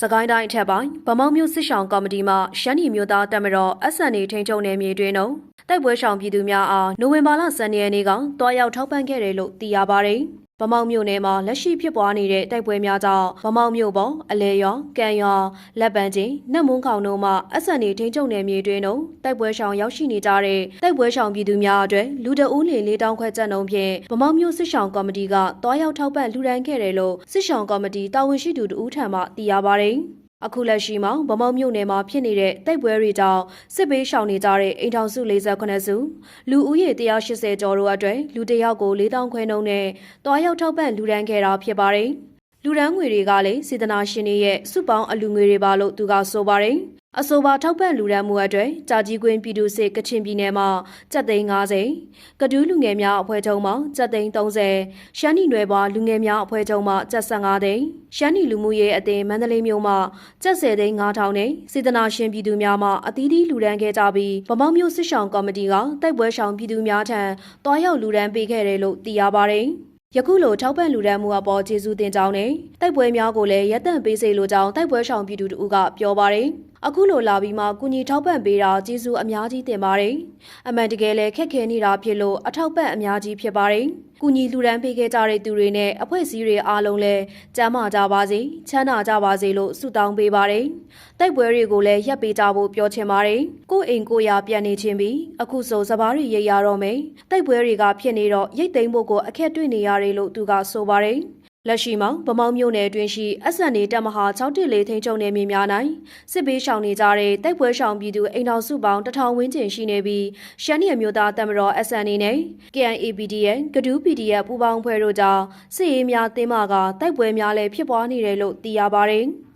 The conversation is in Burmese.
စကိုင်းတိုင်းအထက်ပိုင်းဗမောက်မြို့စစ်ဆောင်ကော်မတီမှရှမ်းပြည်မြို့သားတက်မတော် SNA ထိန်းချုပ်နယ်မြေတွင်တော့တိုက်ပွဲရှောင်ပြည်သူများအားနိုဝင်ဘာလ12ရက်နေ့ကတွားရောက်ထောက်ပံ့ခဲ့တယ်လို့သိရပါတယ်။ ဗမောက်မြို့နယ်မှာလက်ရှိဖြစ်ပွားနေတဲ့တိုက်ပွဲများကြောင့်ဗမောက်မြို့ပေါ်အလဲရောကံရောလက်ပံချင်းနှက်မွန်းခေါင်တို့မှ SNA ထိန်းချုပ်နယ်မြေတွင်တော့တိုက်ပွဲရှောင်ရောက်ရှိနေကြတဲ့တိုက်ပွဲရှောင်ပြည်သူများအတွက်လူတအူးလီလေးတောင်းခွဲချက်နှုန်းဖြင့်ဗမောက်မြို့စစ်ဆောင်ကော်မတီကတွားရောက်ထောက်ပံ့လှူဒန်းခဲ့တယ်လို့စစ်ဆောင်ကော်မတီတာဝန်ရှိသူတဦးထံမှသိရပါတယ်။ အခုလက်ရှိမှာဗမောက်မြို့နယ်မှာဖြစ်နေတဲ့တိုက်ပွဲတွေကြောင့်စစ်ပေးရှောင်နေကြတဲ့အိမ်ထောင်စု48စုလူဦးရေ180ကျော်တို့အတွက်လူတစ်ယောက်ကို4000ခွဲနှုန်းနဲ့တွားရောက်ထောက်ပံ့လူဒန်းခဲ့တာဖြစ်ပါတယ်။လူဒန်းငွေတွေကလည်းစေတနာရှင်တွေရဲ့စုပေါင်းအလူငွေတွေပါလို့သူကဆိုပါတယ်။ အဆိုပါထောက်ပံ့လူဒန်းမှုအတွက်ကြာကြီးကွင်းပြည်သူ့စစ်ကချင်ပြည်နယ်မှာစက်သိန်း90ကဒူးလူငယ်များအဖွဲ့ချုပ်မှာစက်သိန်း30ရှမ်းပြည်နယ်ပွားလူငယ်များအဖွဲ့ချုပ်မှာစက်15သိန်းရှမ်းပြည်လူမှုရေးအသင်းမန္တလေးမြို့မှာစက်10သိန်း9000နဲ့စေတနာရှင်ပြည်သူများမှအသီးသီးလူဒန်းခဲ့ကြပြီးဗမောက်မြို့စစ်ဆောင်ကော်မတီကတိုက်ပွဲရှောင်ပြည်သူများထံတွားရောက်လူဒန်းပေးခဲ့တယ်လို့သိရပါတယ်ယခုလိုထောက်ပံ့လူဒန်းမှုအပေါ်ကျေးဇူးတင်ကြောင်းနဲ့တိုက်ပွဲများကိုလည်းရပ်တန့်ပေးစေလိုကြောင်းတိုက်ပွဲရှောင်ပြည်သူတို့ကပြောပါတယ်။အခုလိုလာပြီးမှကုညီထောက်ပံ့ပေးတာကျေးဇူးအများကြီးတင်ပါတယ်။အမှန်တကယ်လည်းခက်ခဲနေတာဖြစ်လို့အထောက်ပံ့အများကြီးဖြစ်ပါတယ်။ကုညီလူဒန်းပေးခဲ့ကြတဲ့သူတွေနဲ့အဖွဲ့အစည်းတွေအားလုံးလည်းကျမ်းမာကြပါစေချမ်းသာကြပါစေလို့ဆုတောင်းပေးပါတယ်။တိုက်ပွဲတွေကိုလည်းရပ်ပေးကြဖို့ပြောချင်ပါတယ်။ကိုယ့်အိမ်ကိုယ်ရာပြန်နေချင်းပြီးအခုဆိုစပားတွေရိတ်ရတော့မယ်။တိုက်ပွဲတွေကဖြစ်နေတော့ရိတ်သိမ်းဖို့ကိုအခက်တွေ့နေရတယ်လို့သူကဆိုပါတယ်။ လက်ရှိမှာဗမောက်မြို့နယ်အတွင်းရှိ SNA တပ်မဟာ614ထိန်းချုပ်နယ်မြေများ၌စစ်ပေးရှောင်နေကြတဲ့တိုက်ပွဲရှောင်ပြည်သူအိမ်တော်စုပေါင်းတထောင်ဝန်းကျင်ရှိနေပြီးရှမ်းပြည်မြို့သားတပ်မတော် SNA နဲ့ KNAPDN ကဒူး PDF ပူးပေါင်းဖွဲ့တို့ကြောင့်စစ်ရေးများတင်းမာကတိုက်ပွဲများလည်းဖြစ်ပွားနေတယ်လို့သိရပါတယ်။